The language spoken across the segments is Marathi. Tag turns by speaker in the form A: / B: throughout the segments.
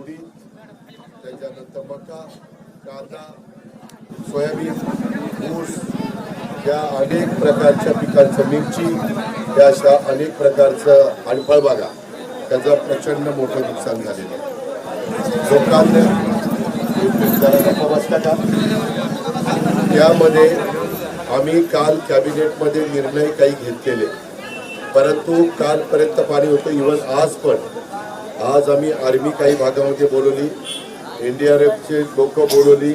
A: उडीद त्याच्यानंतर मका कांदा सोयाबीन ऊस या अनेक प्रकारच्या पिकांचं मिरची या अशा अनेक प्रकारचं आणि बागा. त्याचं प्रचंड मोठं नुकसान झालेलं आहे. लोकांना का त्यामध्ये आम्ही काल कॅबिनेटमध्ये निर्णय काही घेतलेले. परंतु कालपर्यंत पाणी होतं इव्हन आज पण. आज आम्ही आर्मी काही भागामध्ये बोलवली एन डी आर एफचे लोक बोलवली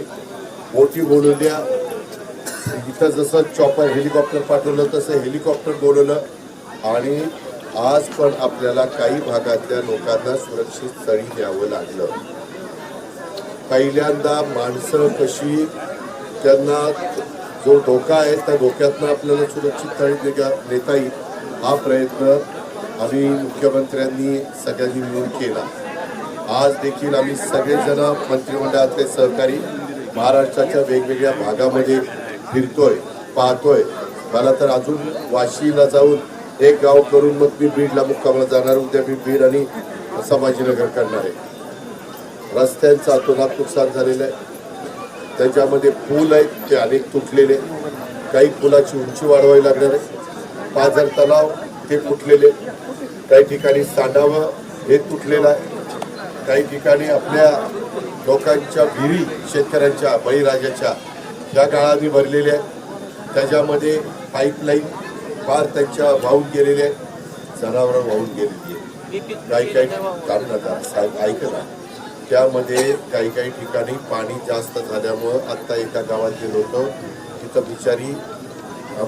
A: बोटी बोलवल्या. इथं जसं चॉपर हेलिकॉप्टर पाठवलं तसं हेलिकॉप्टर बोलवलं. आणि आज पण आपल्याला काही भागातल्या लोकांना सुरक्षित स्थळी द्यावं लागलं. पहिल्यांदा माणसं कशी त्यांना जो धोका आहे त्या धोक्यातनं आपल्याला सुरक्षित स्थळी नेता येईल हा प्रयत्न आम्ही मुख्यमंत्र्यांनी सगळ्यांनी मिळून केला. आज देखील आम्ही सगळेजण मंत्रिमंडळातले सहकारी महाराष्ट्राच्या वेगवेगळ्या भागामध्ये फिरतोय पाहतोय. मला तर अजून वाशीला जाऊन एक गाव करून मग मी बीडला मुक्कामाला जाणार उद्या मी बीड आणि संभाजीनगर करणार आहे. रस्त्यांचं अतोनात नुकसान झालेलं आहे. त्याच्यामध्ये पूल आहेत ते अनेक तुटलेले. काही पुलाची उंची वाढवावी लागणार आहे. पाझर तलाव ते फुटलेले. काही ठिकाणी सांडावं हे तुटलेलं आहे. काही ठिकाणी आपल्या लोकांच्या विहिरी शेतकऱ्यांच्या बळीराजाच्या ज्या काळाने भरलेल्या आहेत. त्याच्यामध्ये पाईपलाईन फार त्यांच्या वाहून गेलेल्या आहेत. जनावरं वाहून गेलेली आहेत. काही काही काढणार साहेब ऐक त्यामध्ये काही काही ठिकाणी पाणी जास्त झाल्यामुळं आत्ता एका गावात गेलो होतो. तिथं बिचारी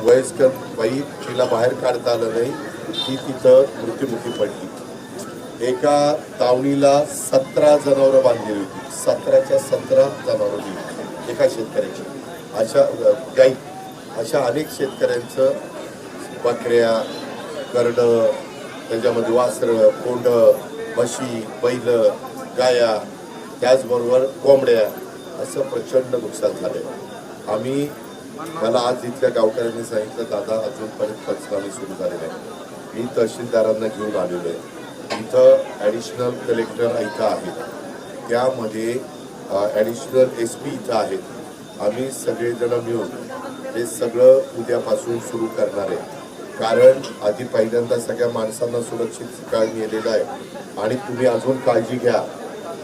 A: वयस्कर बाई तिला बाहेर काढता आलं नाही ती तिथं मृत्युमुखी पडली. एका तावणीला सतरा जनावरं बांधलेली होती. सतराच्या सतरा जनावरं दिली एका शेतकऱ्याची. अशा गाई अशा अनेक शेतकऱ्यांचं बकऱ्या करडं त्याच्यामध्ये वासरं कोंड म्हशी बैल गाया त्याचबरोबर कोंबड्या असं प्रचंड नुकसान झालं आम्ही मला आज इथल्या गावकऱ्यांनी सांगितलं दादा अजूनपर्यंत पंचनामे सुरू झालेले आहे. मी तहसीलदारांना घेऊन आलेलो आहे. इथं ॲडिशनल कलेक्टर इथं आहेत. त्यामध्ये ॲडिशनल एस पी इथं आहेत. आम्ही सगळेजण मिळून हे सगळं उद्यापासून सुरू करणार आहे. कारण आधी पहिल्यांदा सगळ्या माणसांना सुरक्षित काळ नेलेला आहे. आणि तुम्ही अजून काळजी घ्या.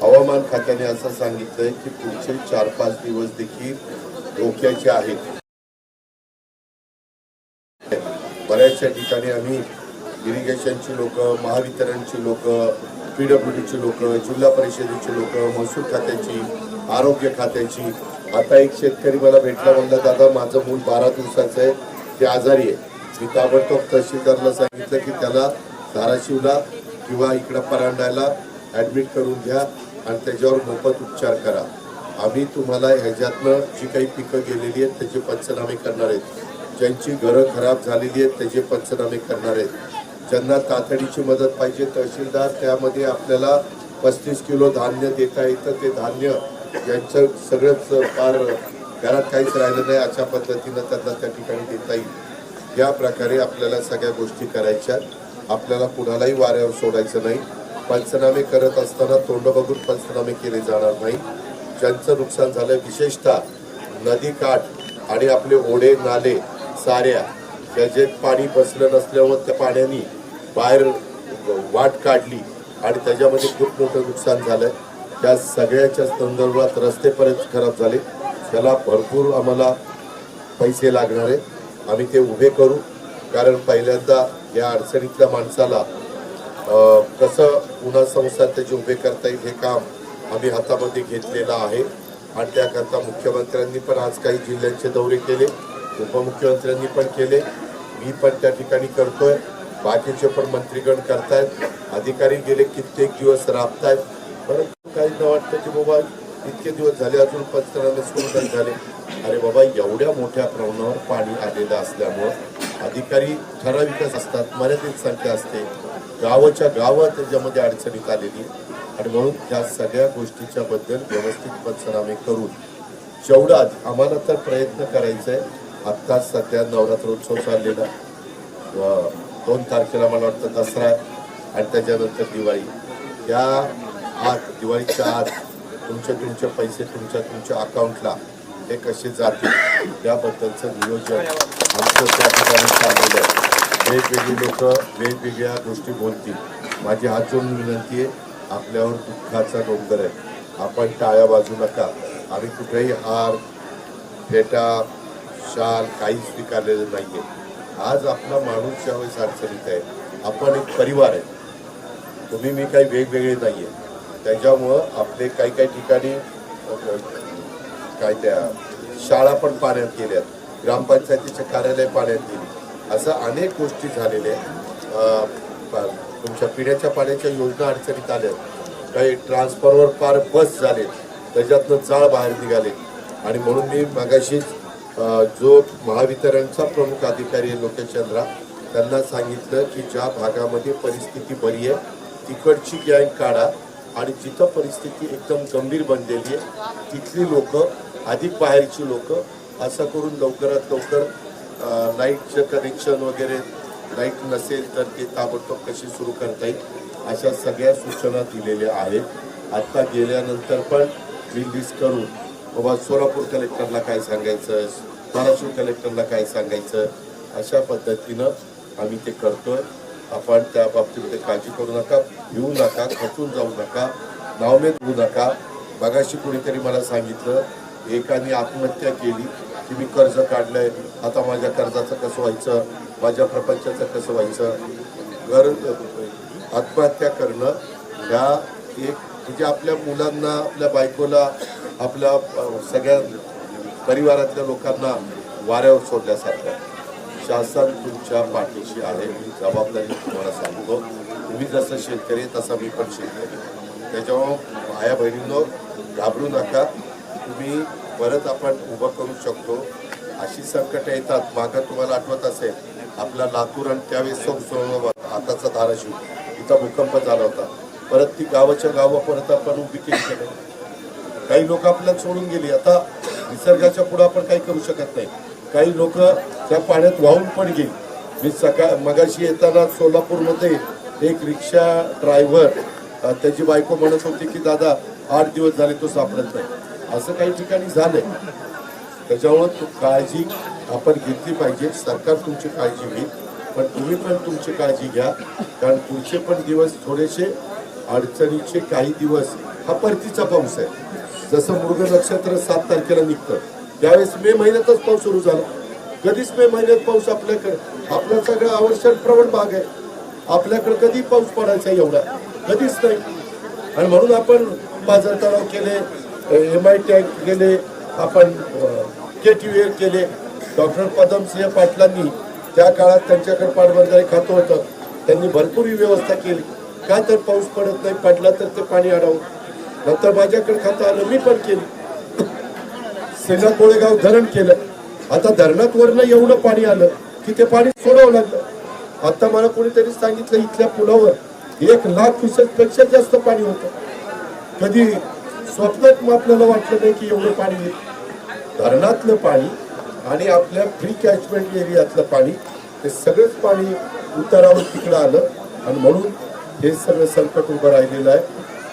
A: हवामान खात्याने असं सांगितलंय की पुढचे चार पाच दिवस देखील धोक्याचे आहेत. अशा ठिकाणी आम्ही इरिगेशनची लोक महावितरणची लोक पीडब्ल्यूडीची लोक जिल्हा परिषदेची लोक महसूल खात्याची आरोग्य खात्याची. आता एक शेतकरी मला भेटला म्हणला दादा माझं मूल बारा दिवसाचं आहे ते आजारी आहे. मी ताबडतोब तहसीलदारला सांगितलं की त्याला धाराशिवला किंवा इकडं परांडायला ॲडमिट करून घ्या आणि त्याच्यावर मोफत उपचार करा. आम्ही तुम्हाला ह्याच्यातनं जी काही पिकं गेलेली आहेत त्याचे पंचनामे करणार आहेत. ज्यांची घरं खराब झालेली आहेत त्याचे पंचनामे करणार आहेत. ज्यांना तातडीची मदत पाहिजे तहसीलदार त्यामध्ये आपल्याला पस्तीस किलो धान्य देता येतं. ते धान्य यांचं सगळंच फार घरात काहीच राहिलं नाही अशा पद्धतीनं त्यांना त्या ठिकाणी देता येईल. या प्रकारे आपल्याला सगळ्या गोष्टी करायच्या आपल्याला कुणालाही वाऱ्यावर सोडायचं नाही. पंचनामे करत असताना तोंड बघून पंचनामे केले जाणार नाही. ज्यांचं नुकसान झालं विशेषतः नदी काठ आणि आपले ओढे नाले साऱ्या. त्याचे पाणी बसलं नसल्यावर त्या पाण्याने बाहेर वाट काढली आणि त्याच्यामध्ये खूप मोठं नुकसान झालं त्या सगळ्याच्या संदर्भात रस्ते परत खराब झाले. त्याला भरपूर आम्हाला पैसे लागणार आहेत. आम्ही ते उभे करू. कारण पहिल्यांदा या अडचणीतल्या माणसाला कसं पुन्हा संसार त्याचे उभे करता येईल हे काम आम्ही हातामध्ये घेतलेलं आहे. आणि त्याकरता मुख्यमंत्र्यांनी पण आज काही जिल्ह्यांचे दौरे केले. उपमुख्यमंत्र्यांनी पण केले. मी पण त्या ठिकाणी करतोय. बाकीचे पण मंत्रीगण करतायत. अधिकारी गेले कित्येक दिवस राबतायत. परंतु काही न वाटतं की बाबा इतके दिवस झाले अजून पंचनामे सुरू झाले. अरे बाबा एवढ्या मोठ्या प्रमाणावर पाणी आलेलं असल्यामुळं अधिकारी ठराविकच असतात मर्यादित संख्या असते. गावाच्या गावं त्याच्यामध्ये अडचणीत आलेली. आणि म्हणून ह्या सगळ्या गोष्टीच्या बद्दल व्यवस्थित पंचनामे करून जेवढा आम्हाला तर प्रयत्न करायचा आहे आत्ताच सध्या नवरात्रोत्सव चाललेला. व दोन तारखेला मला वाटतं दसरा आहे आणि त्याच्यानंतर दिवाळी. या आत दिवाळीच्या आत तुमचे तुमचे पैसे तुमच्या तुमच्या अकाउंटला हे कसे जातील याबद्दलचं नियोजन आमचं त्या ठिकाणी चाललेलं आहे. वेगवेगळी लोक वेगवेगळ्या गोष्टी बोलतील. माझी हात जोडून विनंती आहे आपल्यावर दुःखाचा डोंगर आहे. आपण टाळ्या बाजू नका. आम्ही कुठेही हार फेटा शाल काहीच स्वीकारलेलं नाहीये. आज आपला माणूस ज्यावेळेस अडचणीत आहे आपण एक परिवार आहे. तुम्ही मी काही वेगवेगळे नाही आहे त्याच्यामुळं आपले काही काही ठिकाणी काय त्या शाळा पण पाण्यात गेल्यात ग्रामपंचायतीचे कार्यालय पाण्यात गेली. असं अनेक गोष्टी झालेल्या आहेत. तुमच्या पिण्याच्या पाण्याच्या योजना अडचणीत आल्या काही ट्रान्सफरवर पार बस झाले त्याच्यातनं जाळ बाहेर निघाले आणि म्हणून मी मगाशीच जो महावितरणचा प्रमुख अधिकारी आहे लोकेश चंद्रा त्यांना सांगितलं की ज्या भागामध्ये परिस्थिती बरी आहे तिकडची गँग काढा आणि जिथं परिस्थिती एकदम गंभीर बनलेली आहे तिथली लोक अधिक बाहेरची लोक असं करून लवकरात लवकर लाईटचं कनेक्शन वगैरे लाइट नसेल तर ते ताबडतोब कशी सुरू करता येईल अशा सगळ्या सूचना दिलेल्या आहेत. आत्ता गेल्यानंतर पण मी लिस्ट करून बाबा सोलापूर कलेक्टरला काय सांगायचं? धाराशिव कलेक्टरला काय सांगायचं? अशा पद्धतीनं आम्ही ते करतोय. आपण त्या बाबतीमध्ये काळजी करू नका भिवू नका खचून जाऊ नका नावमेद होऊ नका. बघाशी कुणीतरी मला सांगितलं एकाने आत्महत्या केली की मी कर्ज काढलंय. आता माझ्या कर्जाचं कसं व्हायचं? माझ्या प्रपंचाचं कसं व्हायचं? घर आत्महत्या करणं ह्या एक म्हणजे आपल्या मुलांना आपल्या बायकोला आपल्या सगळ्या परिवारातल्या लोकांना वाऱ्यावर सोडल्यासारखं शासन तुमच्या पाठीशी आहे. मी जबाबदारी तुम्हाला सांगतो. तुम्ही जसं शेतकरी तसा मी पण शेतकरी त्याच्यामुळं भाया बहिणींनो घाबरू नका. तुम्ही परत आपण उभं करू शकतो. अशी संकटं येतात. मागं तुम्हाला आठवत असेल आपला लातूर आणि त्यावेळेस सोबत आताचा धाराशिव. इथं भूकंप झाला होता. परत ती गावाच्या गावं परत आपण उभी केली केलं काही लोक आपल्याला सोडून गेली. आता निसर्गाच्या पुढे आपण काही करू शकत नाही. काही लोक त्या पाण्यात वाहून पण गेली. मी सकाळ मगाशी येताना सोलापूरमध्ये एक रिक्षा ड्रायव्हर त्याची बायको म्हणत होती की दादा आठ दिवस झाले तो सापडत नाही. असं काही ठिकाणी झालंय. त्याच्यामुळं तू काळजी आपण घेतली पाहिजे. सरकार तुमची काळजी घेईल पण तुम्ही पण तुमची काळजी घ्या. कारण पुढचे पण दिवस थोडेसे अडचणीचे काही दिवस हा परतीचा पाऊस आहे. जसं मृग नक्षत्र सात तारखेला निघतं त्यावेळेस मे महिन्यातच पाऊस सुरू झाला. कधीच मे महिन्यात पाऊस आपल्याकडे आपला सगळं आवश्यक प्रवण भाग आहे. आपल्याकडे कधी पाऊस पडायचा एवढा? कधीच नाही. आणि म्हणून आपण बाजार तलाव केले एम आय टॅग केले आपण के टी व्ही केले. डॉक्टर पदमसिंह पाटलांनी त्या काळात त्यांच्याकडे पाठबंधारे खातं होतं. त्यांनी भरपूर ही व्यवस्था केली. का तर पाऊस पडत नाही पडला तर ते पाणी अडवून. नंतर माझ्याकडे खातं आलं मी पण केली. सेना कोळेगाव धरण केलं. आता धरणात वरनं एवढं पाणी आलं की ते पाणी सोडावं लागलं. आता मला कोणीतरी सांगितलं इथल्या पुलावर एक लाख क्युसेकपेक्षा जास्त पाणी होतं. कधी स्वप्नात मग आपल्याला वाटलं नाही की एवढं पाणी येईल. धरणातलं पाणी आणि आपल्या फ्री कॅचमेंट एरियातलं पाणी ते सगळंच पाणी उतारावर तिकडं आलं. आणि म्हणून हे सगळं संकट उभं राहिलेलं आहे.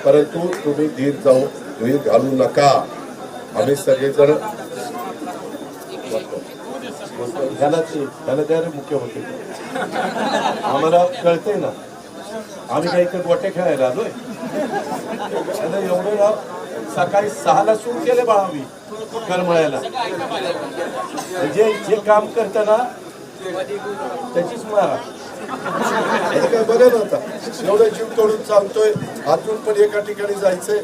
A: परंतु तुम्ही धीर जाऊ धीर घालू नका. आम्ही सगळेजण ह्याला ते मुख्यमंत्री आम्हाला कळतंय ना. आम्ही काही इकडे गोटे खेळायला आलोय. आता एवढे ना सकाळी सहाला सुरू केले बा आम्ही करमळायला. म्हणजे जे काम करतं ना त्याचीच मारा. आता काय बघा ना आता? एवढं जीव तोडून चालतोय आतून पण एका ठिकाणी जायचंय.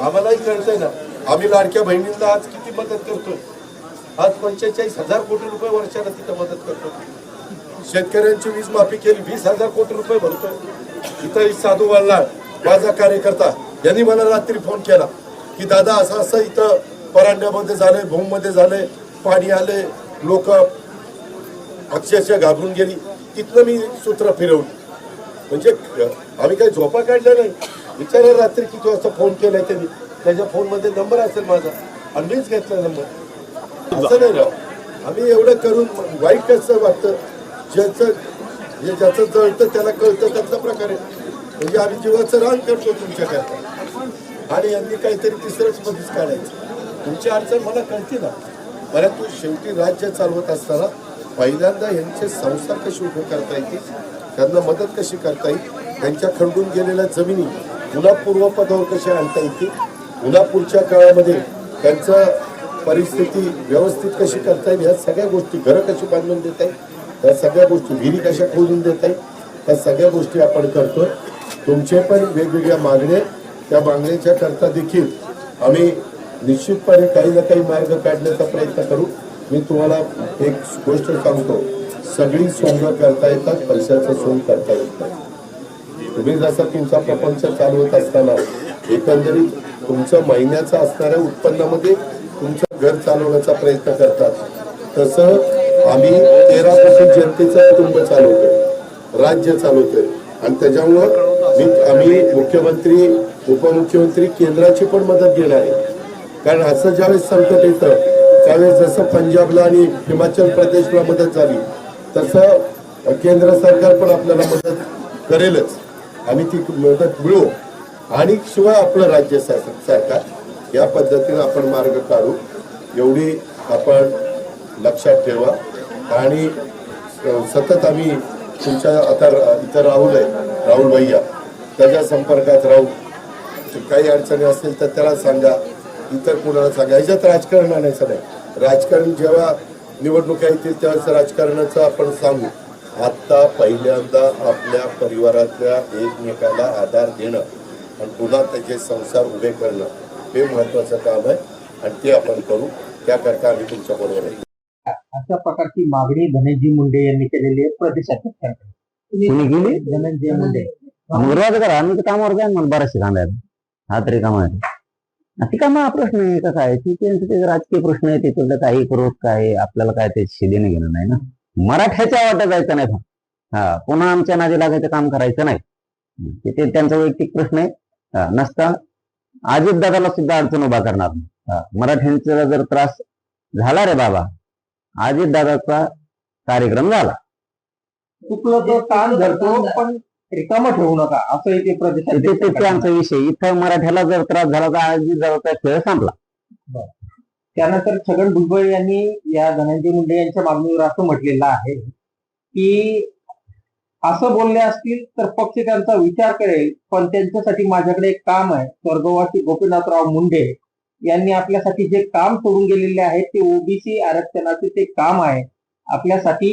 A: आम्हालाही कळतंय ना. आम्ही लाडक्या बहिणींना आज किती मदत करतो आज पंचेचाळीस हजार कोटी रुपये वर्षाला तिथं मदत करतो शेतकऱ्यांची वीज माफी केली वीस हजार कोटी रुपये भरतोय. इथं साधू वाल्ला माझा कार्यकर्ता यांनी मला रात्री फोन केला की दादा असं असं इथं परांड्यामध्ये झालंय भूममध्ये झालंय पाणी आले लोक अक्षरशः घाबरून गेली. तिथनं मी सूत्र फिरवली. म्हणजे आम्ही काही झोपा काढल्या नाही. विचारा रात्री किती वाजता फोन केलाय त्यांनी. त्याच्या फोनमध्ये नंबर असेल माझा. आणि मीच घेतला नंबर असं नाही राव. आम्ही एवढं करून वाईट कसं वाटतं? ज्याचं जे ज्याचं जळतं त्याला कळतं त्यातला प्रकारे म्हणजे आम्ही जीवाचं रान करतो तुमच्याकरता आणि यांनी काहीतरी तिसरंच मध्येच काढायचं. तुमची अडचण मला कळते ना. परंतु शेवटी राज्य चालवत असताना पहिल्यांदा यांचे संसार कसे उभे करता येतील त्यांना मदत कशी करता येईल त्यांच्या खंडून गेलेल्या जमिनी पुन्हा पूर्वपदावर कशा आणता येतील पुन्हा पुढच्या काळामध्ये त्यांचं परिस्थिती व्यवस्थित कशी करता येईल ह्या सगळ्या गोष्टी घरं कशी बांधून देता येईल त्या सगळ्या गोष्टी विहिरी कशा खोदून देता येईल त्या सगळ्या गोष्टी आपण करतो तुमचे पण वेगवेगळ्या मागण्या त्या मागण्याच्या करता देखील आम्ही निश्चितपणे काही ना काही मार्ग काढण्याचा प्रयत्न करू. मी तुम्हाला एक गोष्ट सांगतो. सगळी सोंग करता येतात पैशाचं सोंग करता येत. नाही तुम्ही जसा तुमचा प्रपंच चालवत असताना एकंदरीत तुमचं महिन्याचं असणाऱ्या उत्पन्नामध्ये तुमचं घर चालवण्याचा प्रयत्न करतात. तसं आम्ही तेरा कोटी जनतेचं कुटुंब चालवतोय राज्य चालवतोय. आणि त्याच्यामुळं मी आम्ही मुख्यमंत्री उपमुख्यमंत्री केंद्राची पण मदत घेणार आहे. कारण असं ज्यावेळेस संकट येतं त्यावेळेस जसं पंजाबला आणि हिमाचल प्रदेशला मदत झाली तसं केंद्र सरकार पण आपल्याला मदत करेलच. आम्ही ती मदत मिळू आणि शिवाय आपलं राज्य शासन सरकार या पद्धतीनं आपण मार्ग काढू. एवढी आपण लक्षात ठेवा. आणि सतत आम्ही तुमच्या आता इथं राहुल आहे राहुल भैया. त्याच्या संपर्कात राहू. काही अडचणी असतील तर त्याला सांगा. इतर कुणाला सांगा. ह्याच्यात राजकारण आणायचं नाही. राजकारण जेव्हा निवडणुका येतील त्यावेळेस राजकारणाचं आपण सांगू. आता पहिल्यांदा आपल्या परिवारातल्या एकमेकाला आधार देणं आणि पुन्हा त्याचे संसार उभे करणं हे महत्वाचं काम आहे आणि ते आपण करू. त्याकरता आम्ही तुमच्या बरोबर आहे.
B: अशा प्रकारची मागणी धनंजय मुंडे यांनी केलेली आहे. प्रदेशाध्यक्षांकडे धनंजय मुंडे.
C: करा आम्ही कामावर जाईन मला बराचसे हा तरी काम आहे. ती प्रश्न आहे? का काय त्यांचं ते राजकीय प्रश्न आहे तिकडलं काही करू काय आपल्याला काय ते देणं घेणं नाही ना? मराठ्याच्या वाटत जायचं नाही हा पुन्हा आमच्या नादी लागायचं काम करायचं नाही. ते- त्यांचा वैयक्तिक प्रश्न आहे. हा, नसता अजित दादाला सुद्धा अडचण उभा करणार नाही. हा, मराठ्यांचा जर त्रास झाला रे बाबा अजित दादाचा कार्यक्रम झाला.
B: चुकलं तर ताण धरतो पण रिकामं ठेवू नका असं ते
C: ते- ते- ते
B: प्रदेशाध्यक्ष
C: आमचा विषय. इथं मराठ्याला जर त्रास झाला तर अजित दादाचा खेळ संपला.
B: त्यानंतर छगन भुजबळ यांनी या धनंजय मुंडे यांच्या मागणीवर असं म्हटलेलं आहे की असं बोलले असतील तर पक्ष त्यांचा विचार करेल पण त्यांच्यासाठी माझ्याकडे एक काम आहे. स्वर्गवासी गोपीनाथराव मुंडे यांनी आपल्यासाठी जे काम सोडून गेलेले आहे ते ओबीसी आरक्षणाचे ते काम आहे. आपल्यासाठी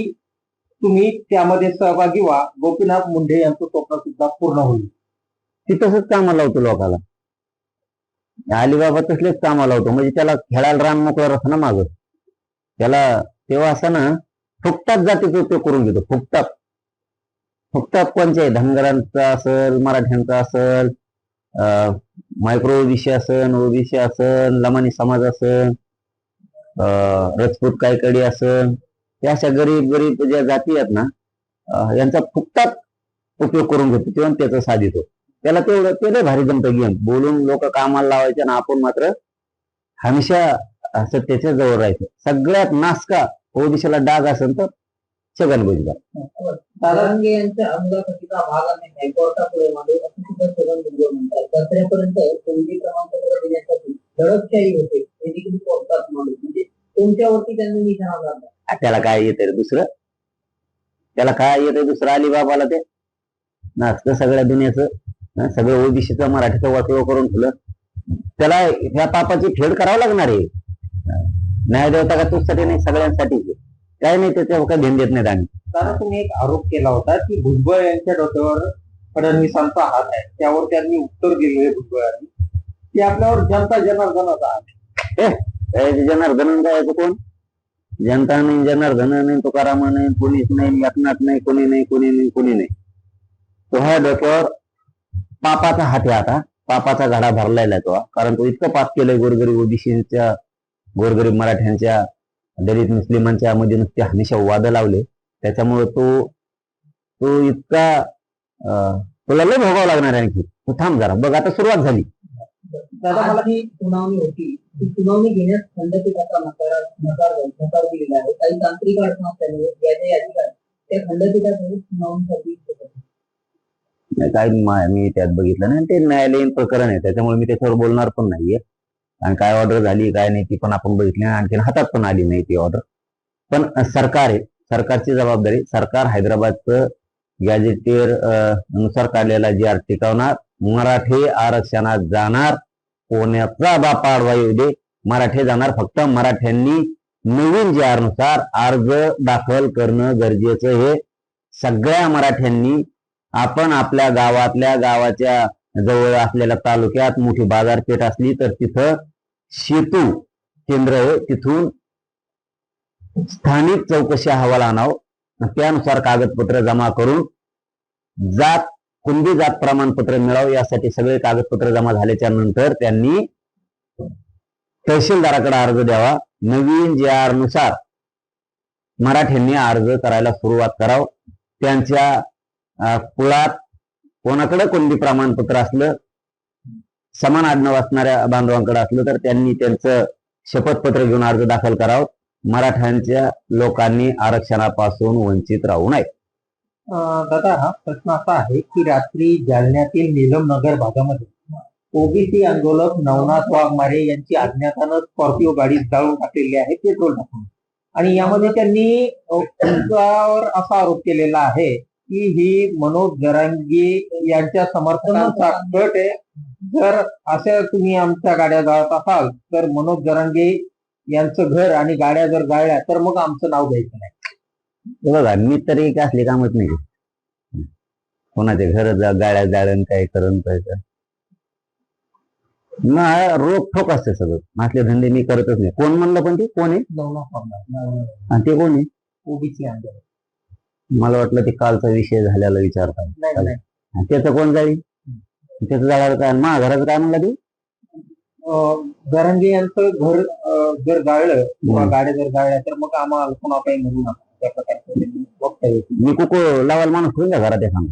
B: तुम्ही त्यामध्ये सहभागी व्हा. गोपीनाथ मुंडे यांचं स्वप्न सुद्धा पूर्ण होईल.
C: ती तसंच कामाला लावतो लोकाला. अलिबाबा तसलेच कामाला होतो. म्हणजे त्याला खेळायला रान मोकळं असं ना माग. त्याला तेव्हा असं ना फुकटात जातीचा उपयोग करून घेतो. फुकटात. फुकटात कोणचे धनगरांचा असेल मराठ्यांचा असेल मायक्रो ओबीसी असन ओबीसी असन लमानी समाज असन अं, रजपूत कायकडी असन त्या अशा गरीब गरीब ज्या जाती आहेत ना यांचा फुकटात उपयोग करून घेतो किंवा त्याचा साधितो त्याला तेवढं ते लय भारी जमतं गेम. बोलून लोक कामाला लावायचे आणि आपण मात्र हमेशा सत्तेच्या जवळ राहायचं. सगळ्यात नासका ओदिशाला डाग असेल तर छगन भुजबळ.
D: सारंगे अंगापतीचा भाग आणि म्हणतात. कोणती होते मांडू. म्हणजे तुमच्यावरती त्यांनी निशाणा
C: त्याला काय येतंय रे दुसरं? त्याला काय येतंय दुसरं अलिबाबाला ते? नाचतं सगळ्या दुनियाचं सगळं ओबीसीचं मराठीचं वाटोळ करून ठेवलं. त्याला ह्या पापाची फेड करावं लागणार आहे. न्याय देवता का तुझसाठी नाही सगळ्यांसाठी? काय नाही त्याच्यावर काय ध्यान देत नाहीत आम्ही.
B: कारण तुम्ही एक आरोप केला होता की भुजबळ यांच्या डोक्यावर फडणवीसांचा हात आहे. त्यावर त्यांनी उत्तर दिले भुजबळांनी. की आपल्यावर जनता जनार्दनाचा हात. आहे.
C: जनार्दन कोण? जनता नाही जनार्दन नाही तुकाराम नाही पोलीस नाही एकनाथ नाही कोणी नाही कोणी नाही कोणी नाही। तो ह्या डोक्यावर पापाचा हात आहे आता. पापाचा घडा भरलेला तो कारण तो इतकं पाप केलंय गोरगरीब ओबीसीच्या गोरगरीब मराठ्यांच्या दलित मुस्लिमांच्या मध्ये नुसते हमेशा वाद लावले. त्याच्यामुळे तो तो इतका तुला लय भोगावं लागणार आहे आणखी. तू थांब जरा. बघ आता सुरुवात झाली.
D: दादा मला ही सुनावणी होती. सुनावणी घेण्यास खंडपीठाचा नकार नकार नकार दिलेला आहे. काही तांत्रिक अडचण असल्यामुळे ज्या ज्या याचिका त्या खंडपीठाकडे सुनावणीसाठी
C: काय मी त्यात बघितलं नाही. आणि ते न्यायालयीन प्रकरण आहे. त्याच्यामुळे मी त्याच्यावर बोलणार पण नाहीये. आणि काय ऑर्डर झाली काय नाही ती पण आपण बघितली नाही. आणखीन हातात पण आली नाही ती ऑर्डर पण सरकार आहे. सरकारची जबाबदारी सरकार हैदराबादचं गॅजेटियरनुसार काढलेला जी आर टिकवणार मराठी आरक्षणात जाणार कोण्याचा बापाडवा येऊ दे. मराठे जाणार फक्त मराठ्यांनी नवीन जी नुसार अर्ज दाखल करणं गरजेचं हे सगळ्या मराठ्यांनी आपण आपल्या गावातल्या गावाच्या जवळ असलेल्या तालुक्यात मोठी बाजारपेठ असली तर तिथं सेतू केंद्र आहे. तिथून स्थानिक चौकशी अहवाल आणावं त्यानुसार कागदपत्र जमा करून जात कुणबी जात प्रमाणपत्र मिळावं यासाठी सगळे कागदपत्र जमा झाल्याच्यानंतर त्यांनी तहसीलदाराकडे अर्ज द्यावा. नवीन जे आरनुसार मराठ्यांनी अर्ज करायला सुरुवात करावं. त्यांच्या कुळात कोणाकडे कोणती प्रमाणपत्र असलं समान आडनाव असणाऱ्या बांधवांकडे असलं तर त्यांनी त्यांचं शपथपत्र घेऊन अर्ज दाखल करावं. मराठ्यांच्या लोकांनी आरक्षणापासून वंचित राहू नये.
B: दादा हा प्रश्न असा आहे की रात्री जालन्यातील नीलम नगर भागामध्ये ओबीसी आंदोलक नवनाथ वाघमारे यांची अज्ञातानं स्कॉर्पिओ गाडी जाळून टाकलेली आहे पेट्रोल टाकून आणि यामध्ये त्यांनी तुमच्यावर असा आरोप केलेला आहे की ही मनोज जरांगी यांच्या समर्थनाचा गट आहे. जर अशा तुम्ही आमच्या गाड्या जाळत असाल तर मनोज जरांगे यांचं घर आणि गाड्या जर जाळल्या तर मग आमचं नाव घ्यायचं नाही.
C: बघा मी तरी काय असले कामच नाही कोणाचे घर गाड्या जाळण काय करण काय ना रोख ठोक असते सगळं. असले धंदे मी करतच नाही. कोण म्हणलं पण ते? कोण आहे? आणि ते कोण आहे? मला वाटलं ते कालचा विषय झालेला विचारता त्याचं कोण जाईल? त्याचं जाळायला काय? मा घराचं काय म्हणलं ते?
B: अं, जरांगे यांचं घर जर जाळलं किंवा
C: हम्म.
B: गाड्या जर जाळल्या तर मग आम्हाला पुन्हा काही म्हणू नका.
C: मी कुको लावायला माणूस ठेवून द्या घरात एखादा.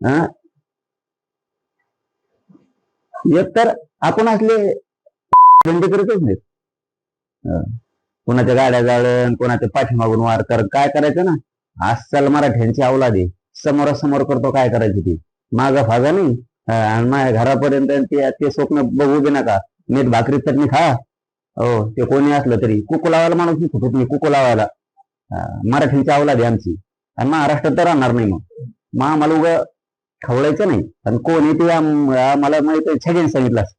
C: हा? एक तर आपण असले धंदे करतच नाहीत. कोणाच्या गाड्या जाळण कोणाच्या पाठीमागून वार कर काय करायचं ना? अस्सल मराठ्यांची अवलाद आहे समोरासमोर करतो काय करायची ती? माग फागा नाही. आणि माझ्या घरापर्यंत ते ते स्वप्न बघू बी नका. मीठ भाकरी चटणी खा. हो ते कोणी असलं तरी. कुकू लावायला माणूस नाही फुटत नाही. कुकू लावायला. मराठीची अवलाद आहे आमची. आणि महाराष्ट्रात तर राहणार नाही मग. मग आम्हाला उगा खवळायचं नाही. आणि कोण ते आम्हाला माहीत आहे छगेन सांगितलं असं.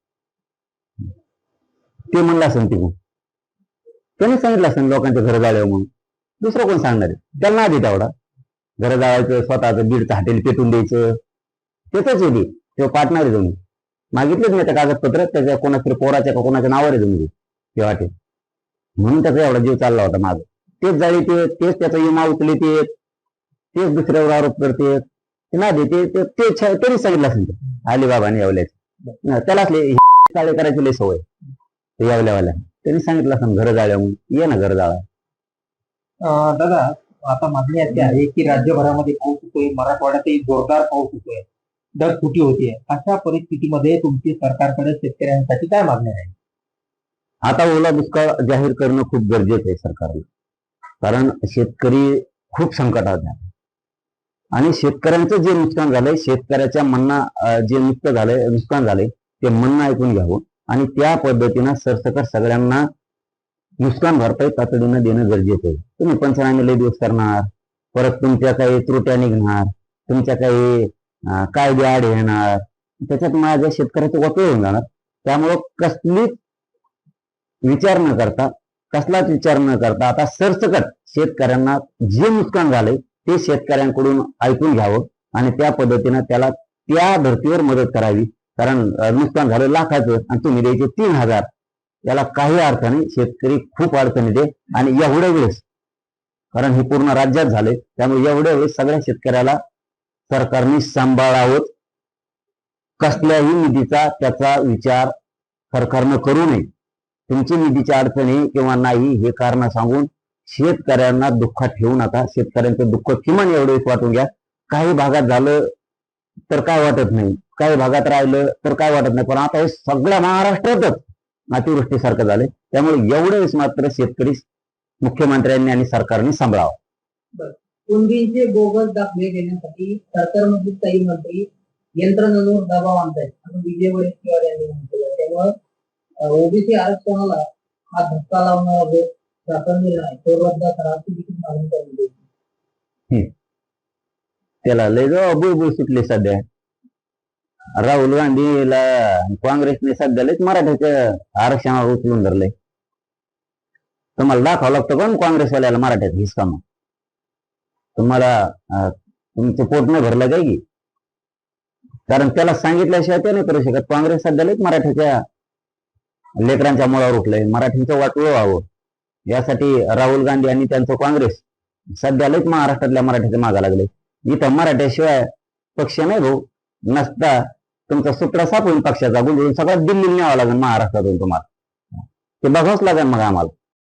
C: ते म्हणलं असेल तिकडून त्याने सांगितलं असं लोकांच्या घर जाळ्यावर म्हणून. दुसरं कोण सांगणार आहे? त्याला आधी तेवढा. घर जाळायचं स्वतःचं बीडचं हॉटेल पेटून द्यायचं. त्याच आहे ते. ते पार्टनर आहे तुम्ही मागितलेच नाही त्या कागदपत्र. त्याच्या कोणाच्या पोराच्या का कोणाच्या नावावर आहे जणू ते. हॉटेल म्हणून त्याचा एवढा जीव चालला होता माझा तेच जाळी ते तेच त्याचा विमा उचले ते तेच दुसऱ्यावर आरोप करते ते ना देते ते तरी सांगितलं असेल अलिबाबाने येवल्याचे. त्याला असले काळे करायची लय सवय. येवल्यावाल्या. त्यांनी सांगितलं असं घर जाळ्या म्हणून. ये ना घर जाळा
B: दादा आता मागणी अशी आहे की राज्यभरामध्ये पाऊस होतोय मराठवाड्यातही जोरदार पाऊस होतोय. ढगफुटी होतीये. अशा परिस्थितीमध्ये तुमची सरकारकडे शेतकऱ्यांसाठी काय मागणी आहे?
C: आता ओला दुष्काळ जाहीर करणं खूप गरजेचं आहे सरकारला. कारण शेतकरी खूप संकटात आहे. आणि शेतकऱ्यांचं जे नुकसान झालंय शेतकऱ्याच्या म्हणणं जे नुकतं झालंय नुकसान झालंय ते म्हणणं ऐकून घ्यावं. आणि त्या पद्धतीनं सरसकट सगळ्यांना नुकसान भरपाई तातडीनं देणं गरजेचं आहे. तुम्ही पंचनामे लय दिवस करणार परत तुमच्या काही त्रुट्या निघणार तुमच्या काही कायदे आड येणार त्याच्यात माझ्या शेतकऱ्याचं वाटोळ होऊन जाणार. त्यामुळं कसलीच विचार न करता कसलाच विचार न करता आता सरसकट शेतकऱ्यांना जे नुकसान झालंय ते शेतकऱ्यांकडून ऐकून घ्यावं आणि त्या पद्धतीनं त्याला त्या धर्तीवर मदत करावी. कारण नुकसान झालं लाखाचं आणि तुम्ही द्यायचे तीन हजार. याला काही अर्थ नाही शेतकरी खूप अडचणी दे आणि एवढ्या वेळेस कारण हे पूर्ण राज्यात झाले त्यामुळे एवढ्या वेळेस सगळ्या शेतकऱ्याला सरकारने सांभाळावं. कसल्याही निधीचा त्याचा विचार सरकारनं करू नये. तुमची निधीची अडचणी किंवा नाही हे कारण सांगून शेतकऱ्यांना दुःखात ठेवू नका. शेतकऱ्यांचं दुःख किमान एवढे वाटून घ्या. काही भागात झालं तर काय वाटत नाही. काही भागात राहिलं तर काय वाटत नाही. पण आता हे सगळ्या महाराष्ट्रातच अतिवृष्टीसारखं झालंय. त्यामुळे एवढेच मात्र शेतकरी मुख्यमंत्र्यांनी आणि सरकारने सांभाळावं.
D: कुणबींचे बोगस दाखले देण्यासाठी सरकारमधील काही मंत्री यंत्रणेवर दबाव आणतायत. विजय वडेट्टीवार यांनी म्हटलं त्यामुळं ओबीसी आरक्षणाला हा धक्का लावणारा जो शासन निर्णय तो रद्द करा देखील मागणी करण्यात येते.
C: त्याला लय जो बुळबुळ सुटले सध्या. राहुल गांधीला काँग्रेसने सध्या लयच मराठ्याच्या आरक्षणावर उचलून धरलंय. तुम्हाला दाखवावं लागतं पण काँग्रेसवाल्याला मराठ्यात हिसका मग तुम्हाला तुमचं पोट नाही भरलं काय की? कारण त्याला सांगितल्याशिवाय ते नाही करू शकत. काँग्रेस सध्या लयच मराठ्याच्या लेकरांच्या मुळावर उठलंय. मराठीचं वाटोळं व्हावं. यासाठी राहुल गांधी आणि त्यांचं काँग्रेस सध्या लयच महाराष्ट्रातल्या मराठीच्या मागा लागले. इथं मराठ्याशिवाय पक्ष नाही भाऊ. नसता तुमचा सुत्रा सापडून पक्षाचा गुंडळून सगळ्यात दिल्ली न्यावा लागेल महाराष्ट्रातून तुम्हाला. ते बघावंच लागेल मग आम्हाला.